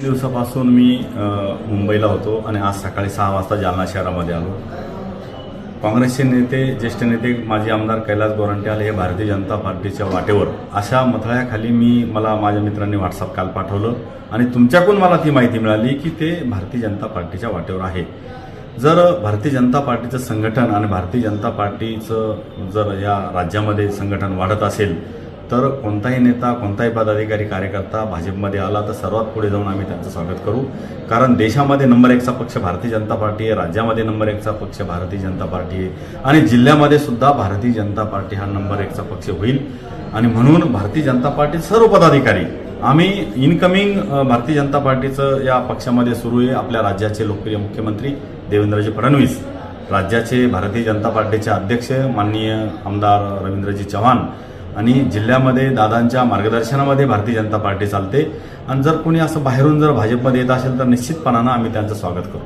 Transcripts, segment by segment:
दिवसापासून मी मुंबईला होतो आणि आज सकाळी सहा वाजता जालना शहरामध्ये आलो. काँग्रेसचे नेते ज्येष्ठ नेते माजी आमदार कैलास गोरंट्याल हे भारतीय जनता पार्टीच्या वाटेवर अशा मथळ्याखाली मी मला माझ्या मित्रांनी व्हॉट्सअप काल पाठवलं आणि तुमच्याकडून मला ती माहिती मिळाली की ते भारतीय जनता पार्टीच्या वाटेवर आहे. जर भारतीय जनता पार्टीचं संघटन आणि भारतीय जनता पार्टीचं जर या राज्यामध्ये संघटन वाढत असेल तर कोणताही नेता कोणताही पदाधिकारी कार्यकर्ता भाजपमध्ये आला तर सर्वात पुढे जाऊन आम्ही त्यांचं स्वागत करू. कारण देशामध्ये नंबर एकचा पक्ष भारतीय जनता पार्टी आहे राज्यामध्ये नंबर एकचा पक्ष भारतीय जनता पार्टी आहे आणि जिल्ह्यामध्ये सुद्धा भारतीय जनता पार्टी हा नंबर एकचा पक्ष होईल. आणि म्हणून भारतीय जनता पार्टी सर्व पदाधिकारी आम्ही इनकमिंग भारतीय जनता पार्टीचं या पक्षामध्ये सुरू आहे. आपल्या राज्याचे लोकप्रिय मुख्यमंत्री देवेंद्रजी फडणवीस राज्याचे भारतीय जनता पार्टीचे अध्यक्ष माननीय आमदार रवींद्रजी चव्हाण आणि जिल्ह्यामध्ये दादांच्या मार्गदर्शनामध्ये भारतीय जनता पार्टी चालते. आणि जर कोणी असं बाहेरून जर भाजपमध्ये येत असेल तर निश्चितपणानं आम्ही त्यांचं स्वागत करू.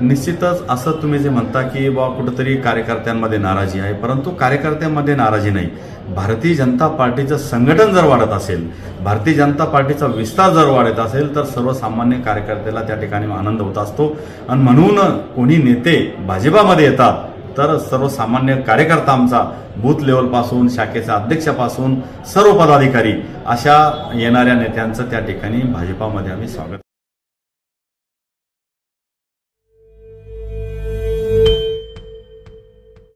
निश्चितच असं तुम्ही जे म्हणता की बा कुठंतरी कार्यकर्त्यांमध्ये नाराजी आहे. परंतु कार्यकर्त्यांमध्ये नाराजी नाही. भारतीय जनता पार्टीचं संघटन जर वाढत असेल भारतीय जनता पार्टीचा विस्तार जर वाढत असेल तर सर्वसामान्य कार्यकर्त्याला त्या ठिकाणी आनंद होत असतो. आणि म्हणून कोणी नेते भाजपामध्ये येतात तर सर्वसामान्य कार्यकर्ता आमचा बूथ लेवलपासून शाखेचा अध्यक्षापासून सर्व पदाधिकारी अशा येणाऱ्या नेत्यांचं त्या ठिकाणी भाजपामध्ये आम्ही स्वागत